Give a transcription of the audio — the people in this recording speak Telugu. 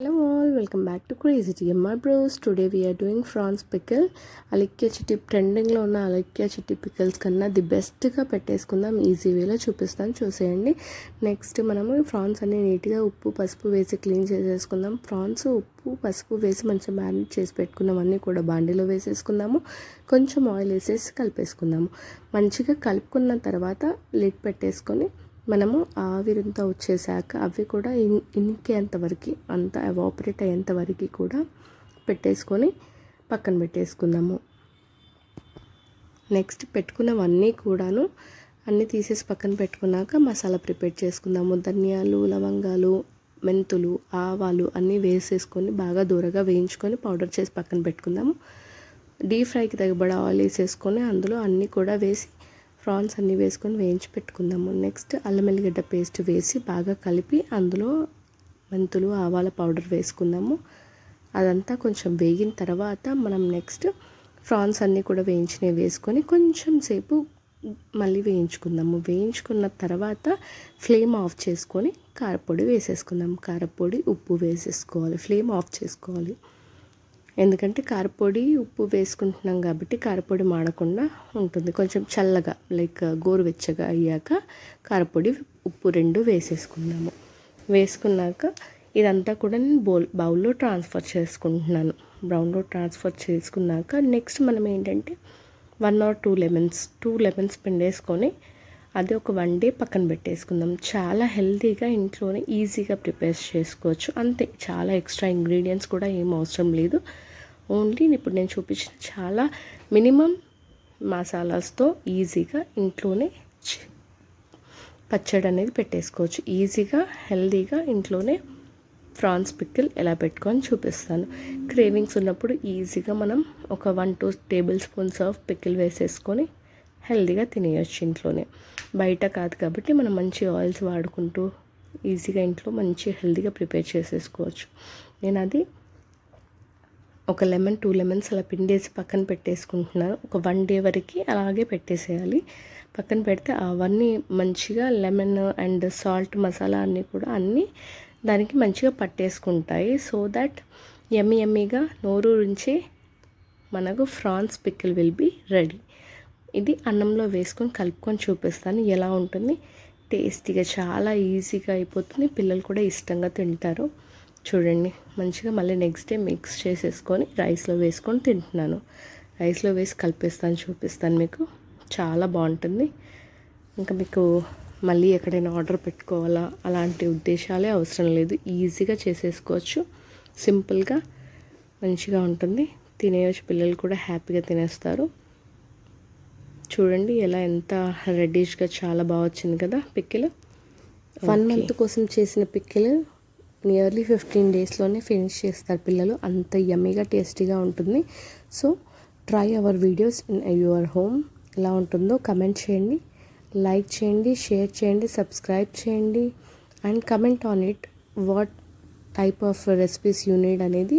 Hello all, welcome back to Crazy TMR Bros. Today we are doing prawns pickle. అలక్య చిట్టి ట్రెండింగ్లో ఉన్న అలక్య చిట్టి పికిల్స్ కన్నా ది బెస్ట్గా పెట్టేసుకుందాం. ఈజీ వేలో చూపిస్తాను చూసేయండి. నెక్స్ట్ మనము ఫ్రాన్స్ అన్ని నీట్గా ఉప్పు పసుపు వేసి క్లీన్ చేసేసుకుందాం. ఫ్రాన్స్ ఉప్పు పసుపు వేసి మంచిగా మ్యారినేట్ చేసి పెట్టుకున్నాం. అన్నీ కూడా బాండీలో వేసేసుకుందాము. కొంచెం ఆయిల్ వేసేసి కలిపేసుకుందాము. మంచిగా కలుపుకున్న తర్వాత లిడ్ పెట్టేసుకొని మనము ఆవిరంతా వచ్చేసాక అవి కూడా ఇన్ ఇంకేంతవరకు అంతా అంత ఎవాపరేట్ అయ్యేంతవరకు కూడా పెట్టేసుకొని పక్కన పెట్టేసుకుందాము. నెక్స్ట్ పెట్టుకున్నవన్నీ కూడాను అన్నీ తీసేసి పక్కన పెట్టుకున్నాక మసాలా ప్రిపేర్ చేసుకుందాము. ధనియాలు లవంగాలు మెంతులు ఆవాలు అన్నీ వేసేసుకొని బాగా దూరగా వేయించుకొని పౌడర్ చేసి పక్కన పెట్టుకుందాము. డీప్ ఫ్రైకి తగ్గబడ ఆయిల్ వేసేసుకొని అందులో అన్నీ కూడా వేసి ప్రాన్స్ అన్నీ వేసుకొని వేయించి పెట్టుకుందాము. నెక్స్ట్ అల్లం ఎల్లిగడ్డ పేస్ట్ వేసి బాగా కలిపి అందులో మెంతులు ఆవాల పౌడర్ వేసుకుందాము. అదంతా కొంచెం వేగిన తర్వాత మనం నెక్స్ట్ ఫ్రాన్స్ అన్నీ కూడా వేయించినవి వేసుకొని కొంచెం సేపు మళ్ళీ వేయించుకుందాము. వేయించుకున్న తర్వాత ఫ్లేమ్ ఆఫ్ చేసుకొని కారపొడి వేసేసుకుందాం కారపొడి ఉప్పు వేసేసుకోవాలి. ఫ్లేమ్ ఆఫ్ చేసుకోవాలి. ఎందుకంటే కారపొడి ఉప్పు వేసుకుంటున్నాం కాబట్టి కారపొడి మాడకుండా ఉంటుంది. కొంచెం చల్లగా లైక్ గోరువెచ్చగా అయ్యాక కారపొడి ఉప్పు రెండు వేసేసుకున్నాము. వేసుకున్నాక ఇదంతా కూడా నేను బౌల్ బౌల్లో ట్రాన్స్ఫర్ చేసుకుంటున్నాను. బ్రౌన్లో ట్రాన్స్ఫర్ చేసుకున్నాక నెక్స్ట్ మనం ఏంటంటే one or two lemons two lemons పిండేసుకొని అది ఒక వన్ డే పక్కన పెట్టేసుకుందాం. చాలా హెల్తీగా ఇంట్లోనే ఈజీగా ప్రిపేర్ చేసుకోవచ్చు. అంతే చాలా ఎక్స్ట్రా ఇంగ్రీడియంట్స్ కూడా ఏం అవసరం లేదు. ఓన్లీ ఇప్పుడు నేను చూపించిన చాలా మినిమం మసాలాస్తో ఈజీగా ఇంట్లోనే పచ్చడి అనేది పెట్టేసుకోవచ్చు. ఈజీగా హెల్దీగా ఇంట్లోనే ఫ్రాన్స్ పిక్కిల్ ఎలా పెట్టుకొని చూపిస్తాను. క్రేవింగ్స్ ఉన్నప్పుడు ఈజీగా మనం ఒక one two tablespoons of pickle వేసేసుకొని హెల్దీగా తినేయచ్చు ఇంట్లోనే. బయట కాదు కాబట్టి మనం మంచి ఆయిల్స్ వాడుకుంటూ ఈజీగా ఇంట్లో మంచి హెల్దీగా ప్రిపేర్ చేసేసుకోవచ్చు. నేను అది ఒక లెమన్ టూ లెమన్స్ అలా పిండేసి పక్కన పెట్టేసుకుంటున్నాను ఒక వన్ డే వరకు అలాగే పెట్టేసేయాలి. పక్కన పెడితే అవన్నీ మంచిగా లెమన్ అండ్ సాల్ట్ మసాలా అన్నీ కూడా అన్నీ దానికి మంచిగా పట్టేసుకుంటాయి. సో దట్ ఎమ్మి ఎమ్మిగా నోరు నుంచి మనకు prawns pickle will be ready. ఇది అన్నంలో వేసుకొని కలుపుకొని చూపిస్తాను. ఎలా ఉంటుంది? టేస్టీగా చాలా ఈజీగా అయిపోతుంది. పిల్లలు కూడా ఇష్టంగా తింటారు. చూడండి మంచిగా మళ్ళీ నెక్స్ట్ డే మిక్స్ చేసేసుకొని రైస్లో వేసుకొని తింటున్నాను. రైస్లో వేసి కలిపేస్తాను చూపిస్తాను మీకు. చాలా బాగుంటుంది. ఇంకా మీకు మళ్ళీ ఎక్కడైనా ఆర్డర్ పెట్టుకోవాలా అలాంటి ఉద్దేశాలే అవసరం లేదు. ఈజీగా చేసేసుకోవచ్చు. సింపుల్గా మంచిగా ఉంటుంది. తినేయచ్చు. పిల్లలు కూడా హ్యాపీగా తినేస్తారు. చూడండి ఎలా ఎంత రెడ్డిష్గా చాలా బాగా వచ్చింది కదా పిక్కిలు. వన్ మంత్ కోసం చేసిన పిక్కిలు నియర్లీ ఫిఫ్టీన్ డేస్లోనే ఫినిష్ చేస్తారు పిల్లలు. అంత యమ్మీగా టేస్టీగా ఉంటుంది. So try our videos in your home ఎలా ఉంటుందో కమెంట్ చేయండి. లైక్ చేయండి షేర్ చేయండి సబ్స్క్రైబ్ చేయండి. And comment on it what type of recipes you need అనేది